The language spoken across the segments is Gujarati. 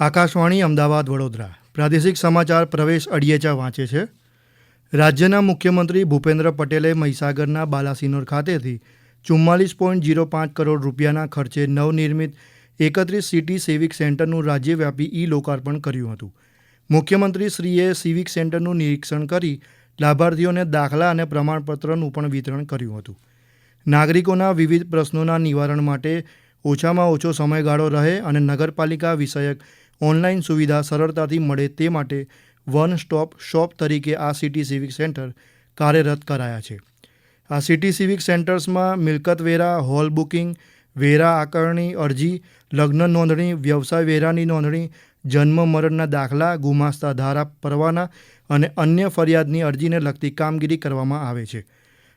આકાશવાણી અમદાવાદ વડોદરા. પ્રાદેશિક સમાચાર પ્રવેશ અડિયેચા વાંચે છે. રાજ્યના મુખ્યમંત્રી ભૂપેન્દ્ર પટેલે મહીસાગરના બાલાસિનોર ખાતેથી ચુમ્માલીસ પોઈન્ટ જીરો પાંચ કરોડ રૂપિયાના ખર્ચે નવનિર્મિત એકત્રીસ સિટી સિવિક સેન્ટરનું રાજ્યવ્યાપી ઈ લોકાર્પણ કર્યું હતું. મુખ્યમંત્રીશ્રીએ સિવિક સેન્ટરનું નિરીક્ષણ કરી લાભાર્થીઓને દાખલા અને પ્રમાણપત્રનું પણ વિતરણ કર્યું હતું. નાગરિકોના વિવિધ પ્રશ્નોના નિવારણ માટે ઓછામાં ઓછો સમયગાળો રહે અને નગરપાલિકા વિષયક ઓનલાઈન સુવિધા સરળતાથી મળે તે માટે વન સ્ટોપ શોપ તરીકે આ સિટી સિવિક સેન્ટર કાર્યરત કરાયા છે. આ સિટી સિવિક સેન્ટર્સમાં મિલકત વેરા, હોલ બુકિંગ, વેરા આકારણી અરજી, લગ્ન નોંધણી, વ્યવસાય વેરાની નોંધણી, જન્મ મરણના દાખલા, ગુમાસ્તા ધારા પરવાના અને અન્ય ફરિયાદની અરજીને લગતી કામગીરી કરવામાં આવે છે.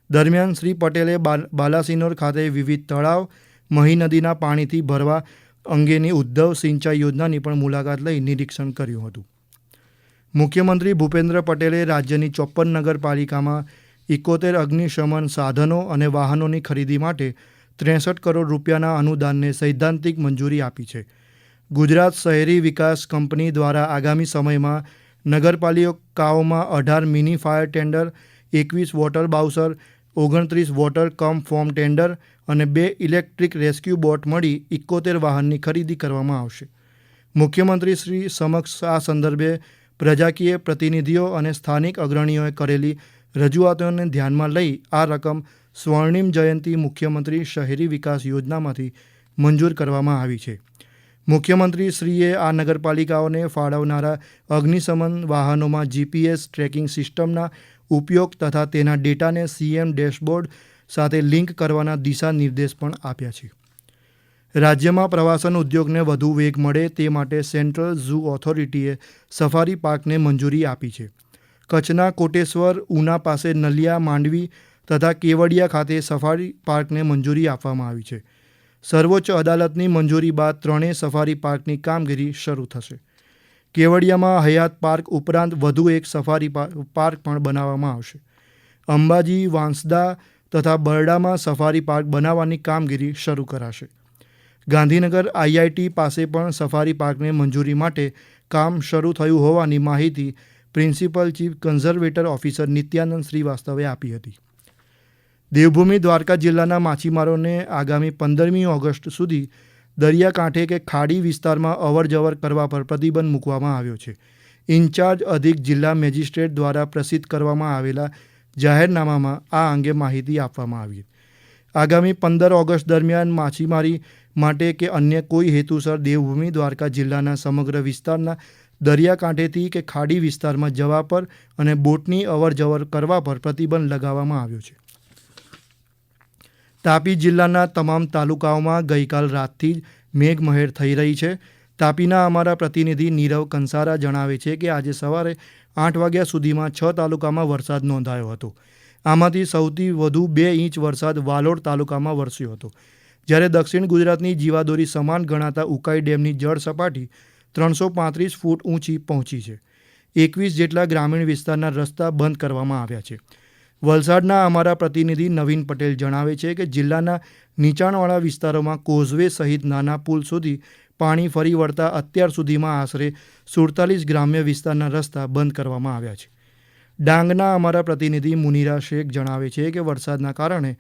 દરમિયાન શ્રી પટેલે બાલ- બાલાસિનોર ખાતે વિવિધ તળાવ, મહી નદીના પાણીથી ભરવા અંગેની ઉદ્ધવ સિંચાઈ યોજનાની પણ મુલાકાત લઈ નિરીક્ષણ કર્યું હતું. મુખ્યમંત્રી ભૂપેન્દ્ર પટેલે રાજ્યની ચોપ્પન નગરપાલિકામાં ઇકોતેર અગ્નિશમન સાધનો અને વાહનોની ખરીદી માટે ત્રેસઠ કરોડ રૂપિયાના અનુદાનને સૈદ્ધાંતિક મંજૂરી આપી છે. ગુજરાત શહેરી વિકાસ કંપની દ્વારા આગામી સમયમાં નગરપાલિકાઓમાં અઢાર મિની ફાયર ટેન્ડર, એકવીસ વોટર બાઉસર ઓગણત્રીસ વોટર કમ ફોર્મ ટેન્ડર અને બે ઇલેક્ટ્રિક રેસ્ક્યુ બોટ મળી ઇકોતેર વાહનની ખરીદી કરવામાં આવશે. મુખ્યમંત્રી શ્રી સમક્ષ આ સંદર્ભે પ્રજાકીય પ્રતિનિધિઓ અને સ્થાનિક અગ્રણીઓએ કરેલી રજૂઆતોને ધ્યાનમાં લઈ આ રકમ સ્વર્ણિમ જયંતી મુખ્યમંત્રી શહેરી વિકાસ યોજનામાંથી મંજૂર કરવામાં આવી છે. મુખ્યમંત્રી શ્રીએ આ નગરપાલિકાઓને ફાળવનારા અગ્નિશમન વાહનોમાં જીપીએસ ટ્રેકિંગ સિસ્ટમના ઉપયોગ તથા તેના ડેટાને સીએમ ડેશબોર્ડ સાથે લિંક કરવાના દિશા નિર્દેશ પણ આપ્યા છે. રાજ્યમાં પ્રવાસન ઉદ્યોગને વધુ વેગ મળે તે માટે સેન્ટ્રલ ઝૂ ઓથોરિટીએ સફારી પાર્કને મંજૂરી આપી છે. કચ્છના કોટેશ્વર, ઉના પાસે નલિયા, માંડવી તથા કેવડિયા ખાતે સફારી પાર્કને મંજૂરી આપવામાં આવી છે. સર્વોચ્ચ અદાલતની મંજૂરી બાદ ત્રણેય સફારી પાર્કની કામગીરી શરૂ થશે. કેવડિયામાં હયાત પાર્ક ઉપરાંત વધુ એક સફારી પાર્ક પણ બનાવવામાં આવશે. અંબાજી, વાંસદા તથા બરડામાં સફારી પાર્ક બનાવવાની કામગીરી શરૂ કરાશે. ગાંધીનગર આઈઆઈટી પાસે પણ સફારી પાર્કને મંજૂરી માટે કામ શરૂ થયું હોવાની માહિતી principal chief conservator officer Nityanand શ્રીવાસ્તવે આપી હતી. દેવભૂમિ દ્વારકા જિલ્લાના માછીમારોને આગામી પંદરમી ઓગસ્ટ સુધી દરિયાકાંઠે કે ખાડી વિસ્તારમાં અવર જવર કરવા પર પ્રતિબંધ મૂકવામાં આવ્યો છે. ઇન્ચાર્જ અધિક જિલ્લા મેજિસ્ટ્રેટ દ્વારા પ્રસિદ્ધ કરવામાં આવેલા જાહેરનામામાં આ અંગે માહિતી આપવામાં આવી. આગામી પંદર ઓગસ્ટ દરમિયાન માછીમારી માટે કે અન્ય કોઈ હેતુસર દેવભૂમિ દ્વારકા જિલ્લાના સમગ્ર વિસ્તારના દરિયાકાંઠેથી કે ખાડી વિસ્તારમાં જવા પર અને બોટની અવર જવર કરવા પર પ્રતિબંધ લગાવવામાં આવ્યો છે. તાપી જિલ્લાના તમામ તાલુકાઓમાં ગઈકાલ રાતથી જ મેઘમહેર થઈ રહી છે. તાપીના અમારા પ્રતિનિધિ નીરવ કંસારા જણાવે છે કે આજે સવારે આઠ વાગ્યા સુધીમાં છ તાલુકામાં વરસાદ નોંધાયો હતો. આમાંથી સૌથી વધુ બે ઇંચ વરસાદ વાલોડ તાલુકામાં વરસ્યો હતો. જ્યારે દક્ષિણ ગુજરાતની જીવાદોરી સમાન ગણાતા ઉકાઈ ડેમની જળ સપાટી ત્રણસો પાંત્રીસ ફૂટ ઊંચી પહોંચી છે. એકવીસ જેટલા ગ્રામીણ વિસ્તારના રસ્તા બંધ કરવામાં આવ્યા છે. વલસાડના અમારા પ્રતિનિધિ નવીન પટેલ જણાવે છે કે જિલ્લાના નીચાણવાળા વિસ્તારોમાં કોઝવે સહિત નાના પુલ સુધી પાણી ફરી વળતા અત્યાર સુધીમાં આશરે સુડતાલીસ ગ્રામ્ય વિસ્તારના રસ્તા બંધ કરવામાં આવ્યા છે. ડાંગના અમારા પ્રતિનિધિ મુનિરા શેખ જણાવે છે કે વરસાદના કારણે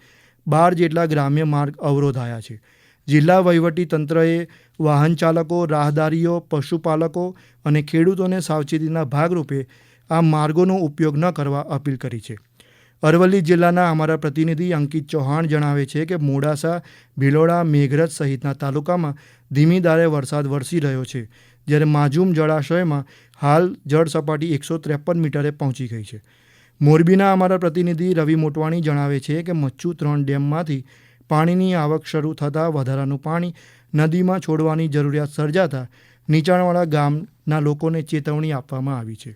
બાર જેટલા ગ્રામ્ય માર્ગ અવરોધાયા છે. જિલ્લા વહીવટી તંત્રએ વાહન ચાલકો, રાહદારીઓ, પશુપાલકો અને ખેડૂતોને સાવચેતીના ભાગરૂપે આ માર્ગોનો ઉપયોગ ન કરવા અપીલ કરી છે. અરવલ્લી જિલ્લાના અમારા પ્રતિનિધિ અંકિત ચૌહાણ જણાવે છે કે મોડાસા, ભિલોડા, મેઘરજ સહિતના તાલુકામાં ધીમી ધારે વરસાદ વરસી રહ્યો છે, જ્યારે માજુમ જળાશયમાં હાલ જળ સપાટી એકસો ત્રેપન મીટરે પહોંચી ગઈ છે. મોરબીના અમારા પ્રતિનિધિ રવિ મોટવાણી જણાવે છે કે મચ્છુ ત્રણ ડેમમાંથી પાણીની આવક શરૂ થતાં વધારાનું પાણી નદીમાં છોડવાની જરૂરિયાત સર્જાતા નીચાણવાળા ગામના લોકોને ચેતવણી આપવામાં આવી છે.